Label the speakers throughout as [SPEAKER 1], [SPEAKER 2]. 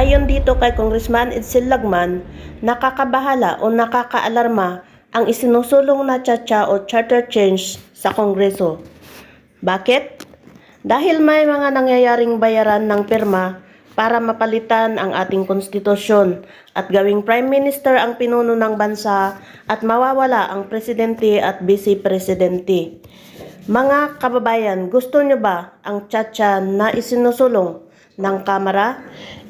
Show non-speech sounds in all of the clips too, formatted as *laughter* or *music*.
[SPEAKER 1] Ayon dito kay Congressman Edsel Lagman, nakakabahala o nakakaalarma ang isinusulong na tsa o charter change sa Kongreso. Bakit? Dahil may mga nangyayaring bayaran ng pirma para mapalitan ang ating konstitusyon at gawing prime minister ang pinuno ng bansa at mawawala ang presidente at vice presidente. Mga kababayan, gusto nyo ba ang tsa na isinusulong ng Kamara?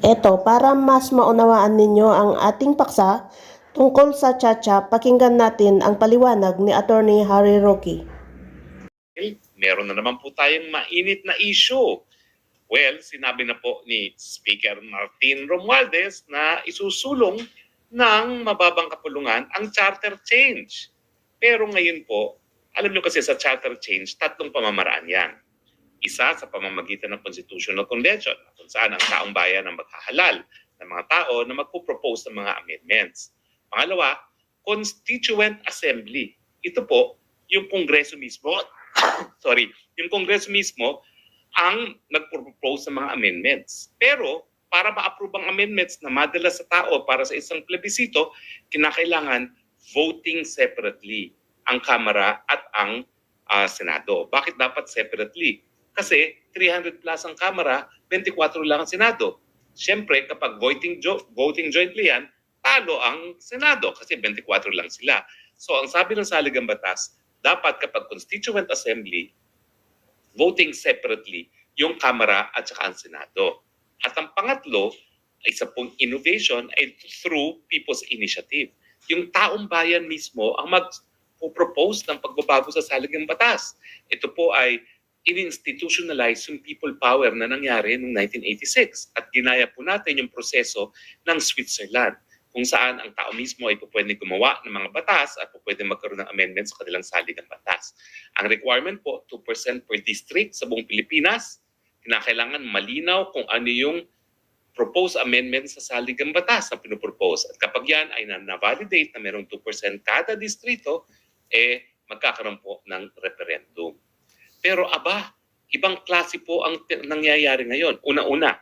[SPEAKER 1] Ito, para mas maunawaan ninyo ang ating paksa tungkol sa tsa pakinggan natin ang paliwanag ni Attorney Harry Roque.
[SPEAKER 2] Okay, meron na naman po tayong mainit na issue. Well, sinabi na po ni Speaker Martin Romualdez na isusulong ng mababang kapulungan ang charter change. Pero ngayon po, alam nyo kasi sa charter change, tatlong pamamaraan yan. Isa sa pamamagitan ng Constitutional Convention, kung saan ang taong bayan ang maghahalal ng mga tao na magpo-propose ng mga amendments. Pangalawa, Constituent Assembly. Ito po, yung Kongreso mismo, *coughs* sorry, yung Kongreso mismo ang nagpropose ng mga amendments. Pero para ma-approve ang amendments na madala sa tao para sa isang plebisito, kinakailangan voting separately ang Kamara at ang ah, Senado. Bakit dapat separately? Kasi 300 plus ang Kamara, 24 lang ang Senado. Siyempre, kapag voting, jo- voting jointly yan, talo ang Senado kasi 24 lang sila. So ang sabi ng saligang batas, dapat kapag Constituent Assembly, voting separately yung Kamara at saka ang Senado. At ang pangatlo, isa pong innovation ay through People's Initiative. Yung taong bayan mismo ang mag-propose ng pagbabago sa saligang batas. Ito po ay in-institutionalize yung people power na nangyari noong 1986 at ginaya po natin yung proseso ng Switzerland kung saan ang tao mismo ay pwede gumawa ng mga batas at pwede magkaroon ng amendments sa kanilang saligang batas. Ang requirement po, 2% per district sa buong Pilipinas. Kinakailangan malinaw kung ano yung proposed amendments sa saligang batas na pinopropose. At kapag yan ay na- na-validate na merong 2% kada distrito, eh magkakaroon po ng referendum. Pero aba, ibang klase po ang nangyayari ngayon. Una-una,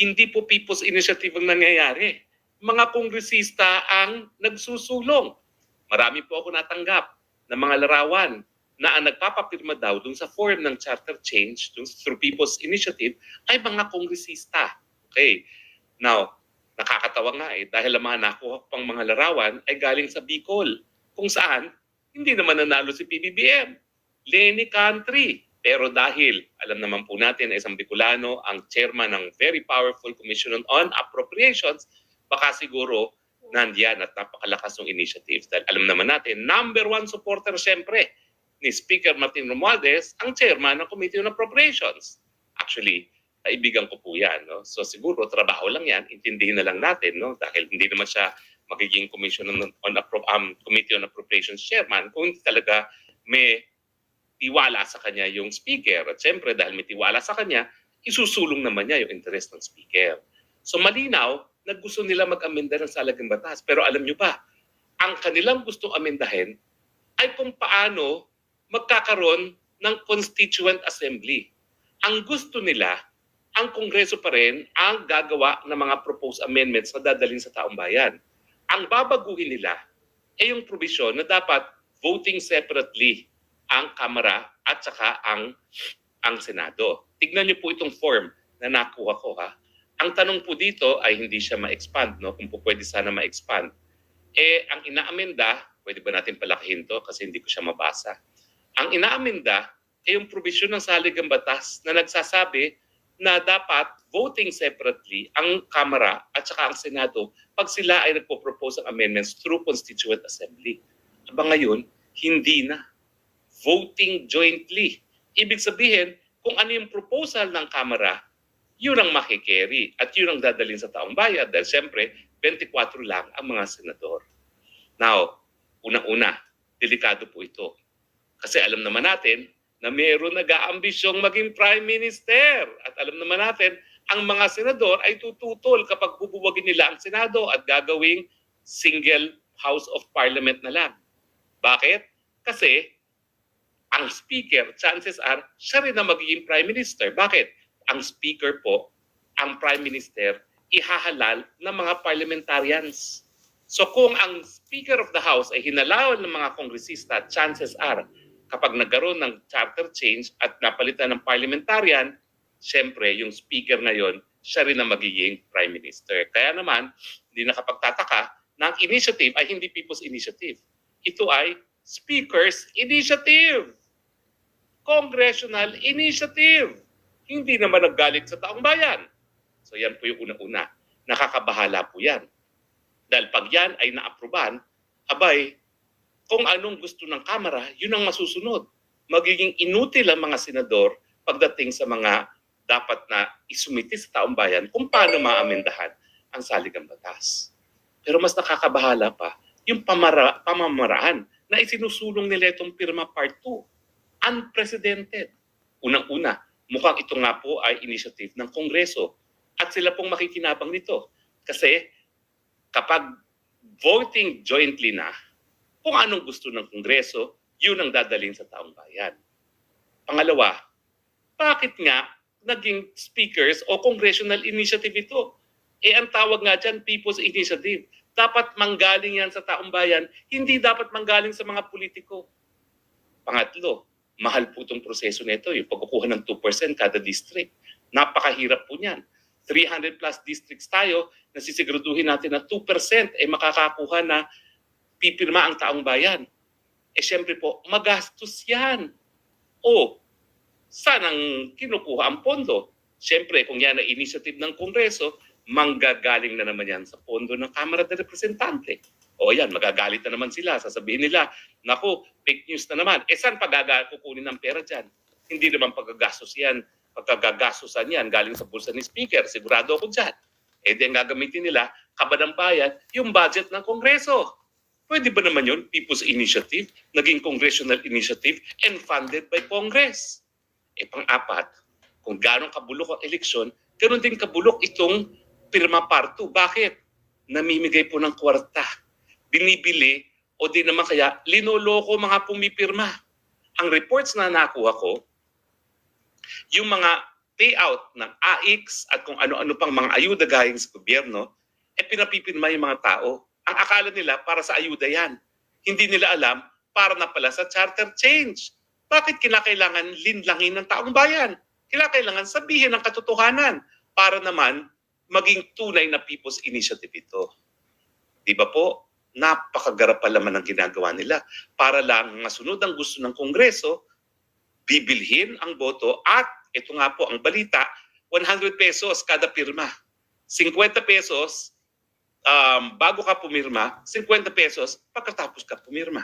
[SPEAKER 2] hindi po People's Initiative ang nangyayari. Mga kongresista ang nagsusulong. Marami po ako natanggap ng mga larawan na ang nagpapapirma daw dun sa form ng charter change dun through People's Initiative ay mga kongresista. Okay. Now, nakakatawa nga eh dahil ang mga nakuha pang mga larawan ay galing sa Bicol kung saan hindi naman nanalo si PBBM. Lenny Country. Pero dahil alam naman po natin na isang Bicolano ang chairman ng very powerful Commission on Appropriations, baka siguro nandiyan at napakalakas ng initiative. Dahil alam naman natin, number one supporter siyempre ni Speaker Martin Romualdez, ang chairman ng Committee on Appropriations. Actually, kaibigan ko po yan. No? So siguro, trabaho lang yan, intindihin na lang natin, no? dahil hindi naman siya magiging Commission on, on um, Committee on Appropriations chairman kung talaga may tiwala sa kanya yung speaker. At siyempre, dahil may tiwala sa kanya, isusulong naman niya yung interest ng speaker. So malinaw na gusto nila mag-amenda ng salagang batas. Pero alam nyo ba, ang kanilang gustong amendahin ay kung paano magkakaroon ng constituent assembly. Ang gusto nila, ang kongreso pa rin ang gagawa ng mga proposed amendments na dadalhin sa taong bayan. Ang babaguhin nila ay yung provision na dapat voting separately ang Kamara at saka ang ang Senado. Tignan niyo po itong form na nakuha ko ha. Ang tanong po dito ay hindi siya ma-expand, no? kung po pwede sana ma-expand. Eh, ang inaamenda, pwede ba natin palakihin to kasi hindi ko siya mabasa. Ang inaamenda ay yung provision ng saligang batas na nagsasabi na dapat voting separately ang Kamara at saka ang Senado pag sila ay nagpo-propose ng amendments through Constituent Assembly. Aba ngayon, hindi na. Voting jointly. Ibig sabihin, kung ano yung proposal ng Kamara, yun ang makikerry at yun ang dadalhin sa taong bayan dahil siyempre 24 lang ang mga senador. Now, unang-una, delikado po ito. Kasi alam naman natin na mayroon nag-aambisyong maging prime minister. At alam naman natin, ang mga senador ay tututol kapag bubuwagin nila ang Senado at gagawing single House of Parliament na lang. Bakit? Kasi ang speaker, chances are, siya rin na magiging prime minister. Bakit? Ang speaker po, ang prime minister, ihahalal ng mga parliamentarians. So kung ang Speaker of the House ay hinalawan ng mga kongresista, chances are kapag nagkaroon ng charter change at napalitan ng parliamentarian, syempre yung speaker na yon, siya rin ang magiging prime minister. Kaya naman, hindi nakapagtataka na ang initiative ay hindi people's initiative. Ito ay speaker's initiative. Congressional initiative. Hindi naman naggalit sa taong bayan. So yan po yung una-una. Nakakabahala po yan. Dahil pag yan ay naapruban, abay, kung anong gusto ng Kamara, yun ang masusunod. Magiging inutil ang mga senador pagdating sa mga dapat na isumiti sa taong bayan kung paano maamendahan ang saligang batas. Pero mas nakakabahala pa, yung pamara, pamamaraan na isinusulong nila itong pirma part 2. Unprecedented. Unang-una, mukhang ito nga po ay initiative ng Kongreso at sila pong makikinabang nito. Kasi kapag voting jointly na, kung anong gusto ng Kongreso, yun ang dadalhin sa taong bayan. Pangalawa, bakit nga naging speakers o congressional initiative ito? Eh ang tawag nga dyan, People's Initiative. Dapat manggaling yan sa taong bayan, hindi dapat manggaling sa mga politiko. Pangatlo, mahal po itong proseso nito, yung pagkukuha ng 2% kada district. Napakahirap po niyan. 300 plus districts tayo, nasisiguraduhin natin na 2% ay makakakuha na pipirma ang taong bayan. Eh syempre po, magastos yan. O, saan ang kinukuha ang pondo? Syempre, kung yan ay initiative ng Kongreso, manggagaling na naman yan sa pondo ng Kamara de Representante. O yan, magagalit na naman sila. Sasabihin nila, naku, fake news na naman. Eh saan pagaga ng pera dyan? Hindi naman pagagastos yan. Pagkagagastosan yan galing sa bulsa ni Speaker. Sigurado ako dyan. Eh di ang gagamitin nila, kabadang bayan, yung budget ng Kongreso. Pwede ba naman yun? People's Initiative, naging congressional initiative and funded by Congress. E pang-apat, kung gano'ng kabulok ang eleksyon, gano'n din kabulok itong pirma parto. Bakit? Namimigay po ng kwarta. Binibili o di naman kaya linoloko mga pumipirma. Ang reports na nakuha ko, yung mga payout ng AX at kung ano-ano pang mga ayuda galing sa gobyerno, eh pinapipirma yung mga tao. Ang akala nila para sa ayuda yan. Hindi nila alam para na pala sa charter change. Bakit kinakailangan linlangin ng taong bayan? Kinakailangan sabihin ang katotohanan para naman maging tunay na people's initiative ito. Di ba po? Napakagarap pa naman ang ginagawa nila para lang masunod ang gusto ng Kongreso, bibilhin ang boto at ito nga po ang balita, 100 pesos kada pirma. 50 pesos um, bago ka pumirma, 50 pesos pagkatapos ka pumirma.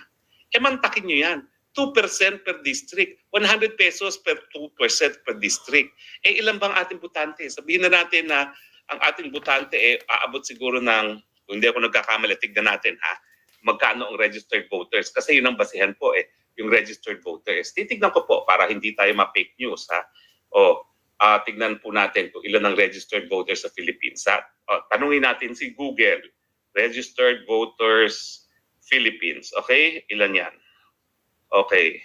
[SPEAKER 2] E mantakin nyo yan. 2% per district. 100 pesos per 2% per district. Eh ilan bang ating butante? Sabihin na natin na ang ating butante eh aabot siguro ng, kung hindi ako nagkakamali, tignan natin ha, magkano ang registered voters. Kasi yun ang basihan po eh, yung registered voters. Titignan ko po para hindi tayo ma-fake news ha. O, ah tignan po natin kung ilan ang registered voters sa Philippines. Ha? O, tanungin natin si Google, registered voters Philippines. Okay, ilan yan? Okay.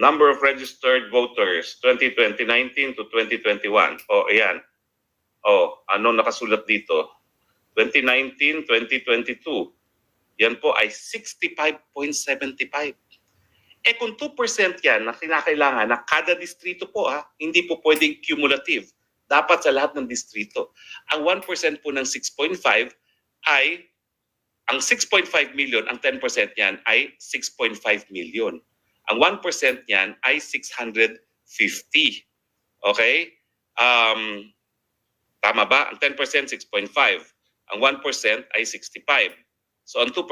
[SPEAKER 2] Number of registered voters 2020-19 to 2021. O, ayan. O, ano nakasulat dito? 2019-2022. Yan po ay 65.75. Eh kung 2% yan na kinakailangan na kada distrito po ha, hindi po pwedeng cumulative. Dapat sa lahat ng distrito. Ang 1% po ng 6.5 ay, ang 6.5 million, ang 10% yan ay 6.5 million. Ang 1% yan ay 650. Okay? Um, tama ba? Ang 10% 6.5. Ang 1% ay 65. So ang 2%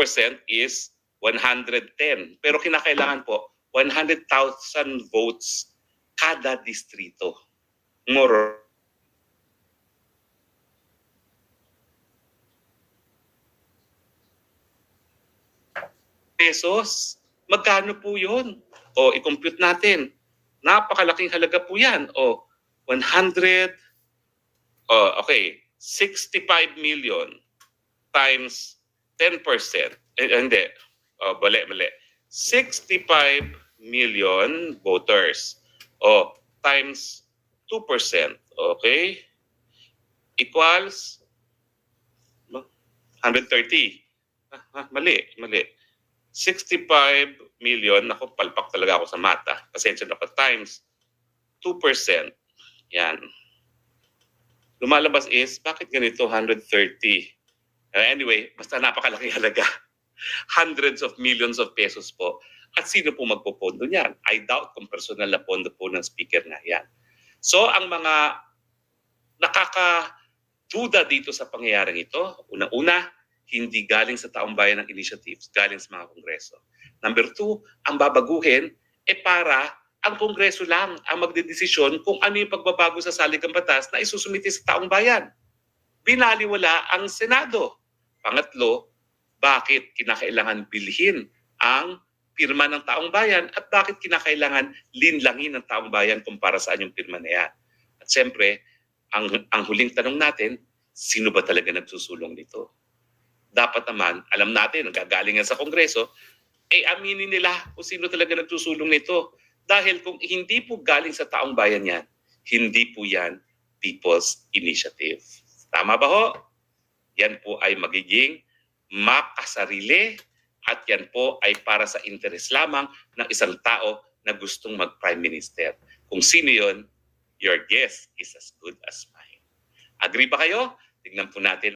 [SPEAKER 2] is 110. Pero kinakailangan po 100,000 votes kada distrito. More pesos. Magkano po yun? O, i-compute natin. Napakalaking halaga po yan. O, 100, o, okay, 65 million times 10%. Eh, hindi. O, mali, mali. 65 million voters. O, times 2%. Okay? equals no? 130. Ah, ah, mali, mali. 65 million, ako palpak talaga ako sa mata. Pasensya na pa times 2%. Yan. Lumalabas is, bakit ganito 130? Uh, anyway, basta napakalaki halaga. *laughs* Hundreds of millions of pesos po. At sino po magpopondo niyan? I doubt kung personal na pondo po ng speaker na yan. So, ang mga nakakaduda dito sa pangyayaring ito, una-una, hindi galing sa taong bayan ng initiatives, galing sa mga kongreso. Number two, ang babaguhin, e para ang kongreso lang ang magdedesisyon kung ano yung pagbabago sa saligang batas na isusumiti sa taong bayan. Binaliwala ang Senado. Pangatlo, bakit kinakailangan bilhin ang pirma ng taong bayan at bakit kinakailangan linlangin ng taong bayan kumpara saan yung pirma na yan. At siyempre, ang, ang huling tanong natin, sino ba talaga nagsusulong nito? Dapat naman, alam natin, nagagaling yan sa Kongreso, eh aminin nila kung sino talaga nagsusulong nito. Dahil kung hindi po galing sa taong bayan yan, hindi po yan People's Initiative. Tama ba ho? Yan po ay magiging makasarili at yan po ay para sa interes lamang ng isang tao na gustong mag-prime minister. Kung sino yon, your guess is as good as mine. Agree ba kayo? Tingnan po natin